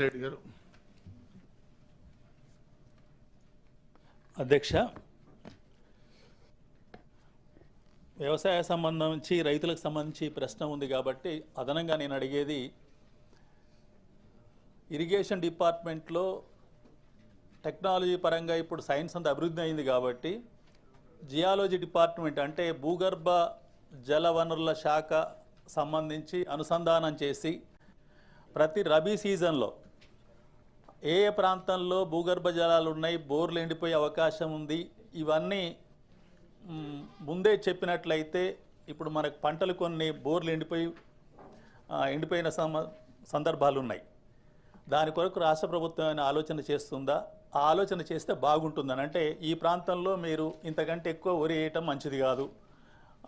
రెడ్డి గారు. అధ్యక్ష వ్యవసాయ సంబంధించి రైతులకు సంబంధించి ప్రశ్న ఉంది కాబట్టి అదనంగా నేను అడిగేది ఇరిగేషన్ డిపార్ట్మెంట్లో టెక్నాలజీ పరంగా ఇప్పుడు సైన్స్ అంత అభివృద్ధి అయింది కాబట్టి జియాలజీ డిపార్ట్మెంట్ అంటే భూగర్భ జల వనరుల శాఖ సంబంధించి అనుసంధానం చేసి ప్రతి రబీ సీజన్లో ఏ ఏ ప్రాంతంలో భూగర్భ జలాలు ఉన్నాయి బోర్లు ఎండిపోయే అవకాశం ఉంది ఇవన్నీ ముందే చెప్పినట్లయితే ఇప్పుడు మనకు పంటలు కొన్ని బోర్లు ఎండిపోయి ఎండిపోయిన సందర్భాలు ఉన్నాయి. దాని కొరకు రాష్ట్ర ప్రభుత్వం ఏమైనా ఆలోచన చేస్తుందా? ఆ ఆలోచన చేస్తే బాగుంటుందని. అంటే ఈ ప్రాంతంలో మీరు ఇంతకంటే ఎక్కువ వరి వేయటం మంచిది కాదు.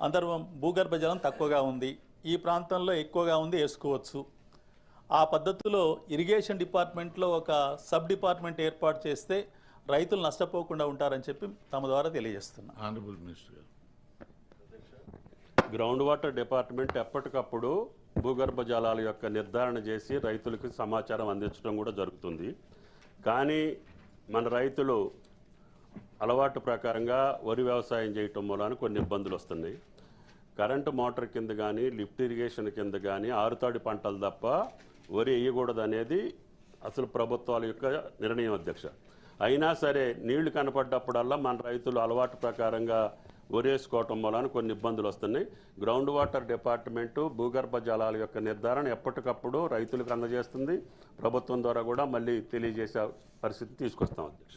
అందరూ భూగర్భ జలం తక్కువగా ఉంది. ఈ ప్రాంతంలో ఎక్కువగా ఉంది వేసుకోవచ్చు. ఆ పద్ధతిలో ఇరిగేషన్ డిపార్ట్మెంట్లో ఒక సబ్ డిపార్ట్మెంట్ ఏర్పాటు చేస్తే రైతులు నష్టపోకుండా ఉంటారని చెప్పి తమ ద్వారా తెలియజేస్తున్నా. ఆనరబుల్ మినిస్టర్ గారు. గ్రౌండ్ వాటర్ డిపార్ట్మెంట్ ఎప్పటికప్పుడు భూగర్భ జలాల యొక్క నిర్ధారణ చేసి రైతులకు సమాచారం అందించడం కూడా జరుగుతుంది. కానీ మన రైతులు అలవాటు ప్రకారంగా వరి వ్యవసాయం చేయటం మూలాన కొన్ని ఇబ్బందులు వస్తున్నాయి. కరెంటు మోటార్ కింద కానీ లిఫ్ట్ ఇరిగేషన్ కింద కానీ ఆరుతాడి పంటలు తప్ప వరి వేయకూడదు అనేది అసలు ప్రభుత్వాల యొక్క నిర్ణయం అధ్యక్ష. అయినా సరే నీళ్ళు కనపడ్డప్పుడల్లా మన రైతులు అలవాటు ప్రకారంగా వరేసుకోవటం వలన కొన్ని ఇబ్బందులు వస్తున్నాయి. గ్రౌండ్ వాటర్ డిపార్ట్మెంటు భూగర్భ జలాల యొక్క నిర్ధారణ ఎప్పటికప్పుడు రైతులకు అందజేస్తుంది. ప్రభుత్వం ద్వారా కూడా మళ్ళీ తెలియజేసే పరిస్థితి తీసుకొస్తాం అధ్యక్ష.